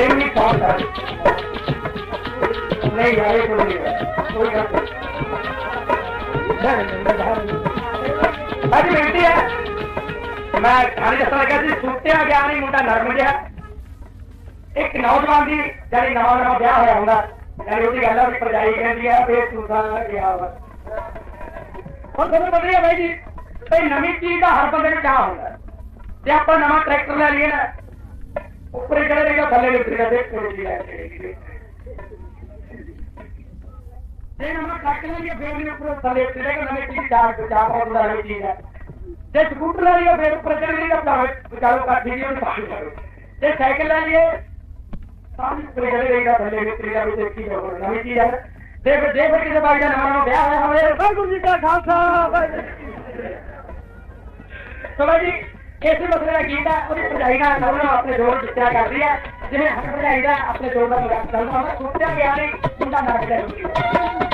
ਪ੍ਰੇਮੀ ਕੌਣ ਕਰ ਨਹੀਂ ਯਾਰ ਇਹ ਕੋਈ ਨਹੀਂ। ਕੋਈ ਗੱਲ ਨਹੀਂ। ਅੱਜ ਬੇਨਤੀ ਹੈ। ਮੈਂ ਕਹਾਣੀ ਦੱਸਣ ਲੱਗਾ ਸੀ ਸੁੱਤਿਆ ਗਿਆ ਨਹੀਂ, ਮੁੰਡਾ ਨਰਮ ਜਿਹਾ। ਇੱਕ ਨੌਜਵਾਨ ਦੀ ਜਿਹੜੀ ਨਵਾਂ ਨਵਾਂ ਵਿਆਹ ਹੋਇਆ ਹੁੰਦਾ। ਯਾਨੀ ਉਹਦੀ ਗੱਲ ਆ ਵੀ ਪਰਜਾਈ ਕਹਿੰਦੀ ਆ, ਵੀ ਤੂੰ ਤਾਂ ਗਿਆ ਵਾ। ਹੁਣ ਤੁਹਾਨੂੰ ਪਤਾ ਹੀ ਹੈ ਬਾਈ ਜੀ ਭਈ ਨਵੀਂ ਚੀਜ਼ ਦਾ ਹਰ ਬੰਦੇ ਨੂੰ ਚਾਹ ਹੁੰਦਾ। ਜੇ ਆਪਾਂ ਨਵਾਂ ਟਰੈਕਟਰ ਲੈ ਲਈਏ ਨਾ ਉੱਪਰੇ ਚੜੇ ਥੱਲੇ ਉਤਰੇਗਾ ਦੇਖ ਕਰੋ ਜੀ ਲੈ ਕੇ ਜੇ ਨਵਾਂ ਟਰੈਕਟਰ ਲੈ ਲਈਏ ਫੇਰ ਨਹੀਂ ਉੱਪਰ ਥੱਲੇ ਉਤਰੇਗਾ ਨਵੀਂ ਚੀਜ਼ ਚਾਹ ਚਾਹ ਬਹੁਤ ਹੁੰਦਾ ਨਵੀਂ ਚੀਜ਼ ਹੈ ਜੇ ਸਕੂਟਰ ਲੈ ਲਈਏ, ਫੇਰ ਉੱਪਰ ਚੜੇ ਭਾਵੇਂ ਵਿਚਾਰੋ ਕੱਟ ਦੀ ਉਹਨੂੰ ਪਾਣੀ ਕਰੋ ਜੇ ਸਾਈਕਲ ਲੈ ਲਈਏ ਸਾਹਮਣੇ ਉੱਪਰ ਚੜੇ ਥੱਲੇ ਉਤਰੇਗਾ ਵੀ ਦੇਖੀ ਜਾਓ, ਨਵੀਂ ਚੀਜ਼ ਹੈ ਦੇਖ ਦੇਖ ਕਿਸੇ ਬਾਈ ਦਾ ਨਵਾਂ ਵਿਆਹ ਹੋਇਆ ਹੋਵੇ, ਵਾਹਿਗੁਰੂ ਜੀ ਕਾ ਖਾਲਸਾ, ਵਾਹਿਗੁਰੂ ਜੀ ਕੀ ਜੀ ਇਸ ਮਸਲੇ ਦਾ ਗੀਤ ਹੈ ਉਹਦੀ ਭਜਾਈ ਨਾਲ ਨਵਨ ਆਪਣੇ ਜੋਰ ਜਿੱਤਿਆ ਕਰਦੀ ਹੈ ਜਿਵੇਂ ਹਰ ਭਜਾਈ ਦਾ ਆਪਣੇ ਜੋਰ ਦਾ ਮਜ਼ਾਕ ਚੱਲਦਾ ਹੁੰਦਾ ਸੁਣਦਿਆ ਗਿਆ ਨਹੀਂ ਮੁੰਡਾ ਨੱਚ ਰਿਹਾ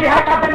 ਧਰਮ ਦੇ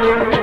ਚੋਚੀ ਲੈ